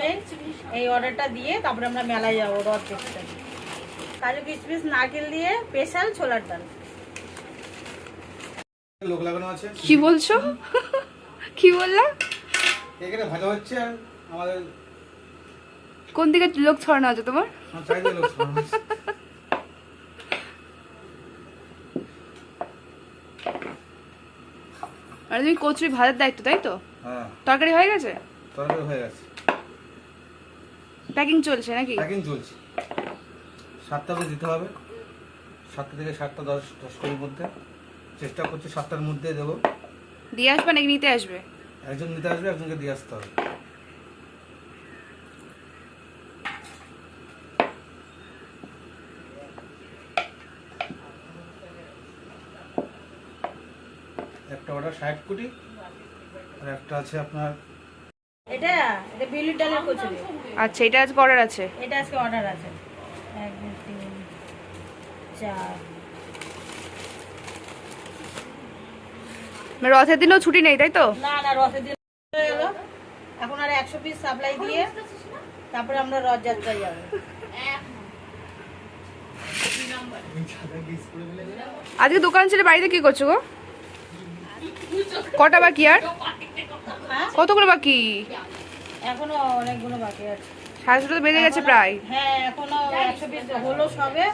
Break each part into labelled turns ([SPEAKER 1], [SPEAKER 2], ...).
[SPEAKER 1] নেই এই অর্ডারটা দিয়ে তারপরে আমরা মেলায় যাব রথ দেখতে। কাজু কিশমিশ নারকেল দিয়ে স্পেশাল ছোলার ডাল।
[SPEAKER 2] লোক লাগানো আছে।
[SPEAKER 3] কি বলছো? কি বললা?
[SPEAKER 2] এখানে ভালো হচ্ছে আমাদের
[SPEAKER 3] কোন দিকে লোক ছড়ানো আছে তোমার?
[SPEAKER 2] হচ্ছে।
[SPEAKER 3] আর তুমি কচুরি ভাতের দায়িত্ব তাই তো?
[SPEAKER 2] হ্যাঁ।
[SPEAKER 3] তরকারি হয়ে গেছে?
[SPEAKER 2] তরকারি হয়ে গেছে।
[SPEAKER 3] প্যাকিং চলছে নাকি?
[SPEAKER 2] প্যাকিং চলছে। সাতটা সাতটাতে দিতে হবে। সাতটা থেকে সাতটা দশ দশ কুড়ির মধ্যে। চেষ্টা করছি সাতটার মধ্যে দেবো।
[SPEAKER 3] দিয়ে আসবে নাকি নিতে আসবে?
[SPEAKER 2] একজন নিতে আসবে একজনকে দিয়ে আসতে হবে। একটা অর্ডার ষাট কোটি আর একটা আছে আপনার
[SPEAKER 1] এটা এটা বিউলির ডালের কচুরি।
[SPEAKER 3] আচ্ছা এটা আজকে অর্ডার আছে?
[SPEAKER 1] এটা আজকে অর্ডার আছে। এক দুই তিন চার।
[SPEAKER 3] মানে রথের দিনেও ছুটি নেই তাই তো?
[SPEAKER 1] না না রথের দিন হয়ে গেল। এখন আর একশো পিস সাপ্লাই দিয়ে তারপরে আমরা রথযাত্রায় যাব।
[SPEAKER 3] আজকে দোকান ছেড়ে বাড়িতে কি করছ গো? কটা বাকি আর? কতগুলো বাকি?
[SPEAKER 1] এখনও অনেকগুলো বাকি আছে।
[SPEAKER 3] সাড়ে ছটা গেছে প্রায়।
[SPEAKER 1] হ্যাঁ এখনও একশো পিস হলো সবে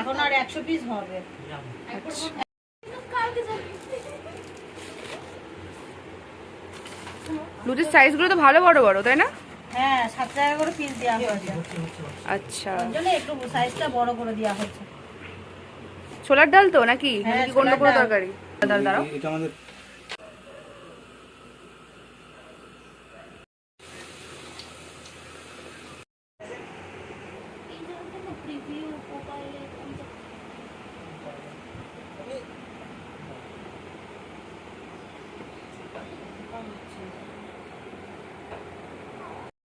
[SPEAKER 1] এখন আর একশো পিস হবে।
[SPEAKER 3] লুচির সাইজগুলো তো ভালো বড় বড় তাই না?
[SPEAKER 1] হ্যাঁ সাত টাকা করে পিস দেওয়া হয়েছে।
[SPEAKER 3] আচ্ছা।
[SPEAKER 1] একটু সাইজটা বড় করে দেওয়া হয়েছে
[SPEAKER 3] ছোলার ডাল তো নাকি?
[SPEAKER 1] হ্যাঁ,
[SPEAKER 3] নাকি কোনো তরকারি? দাঁড়াও।
[SPEAKER 2] এটা আমাদের 프리뷰 모바일 검색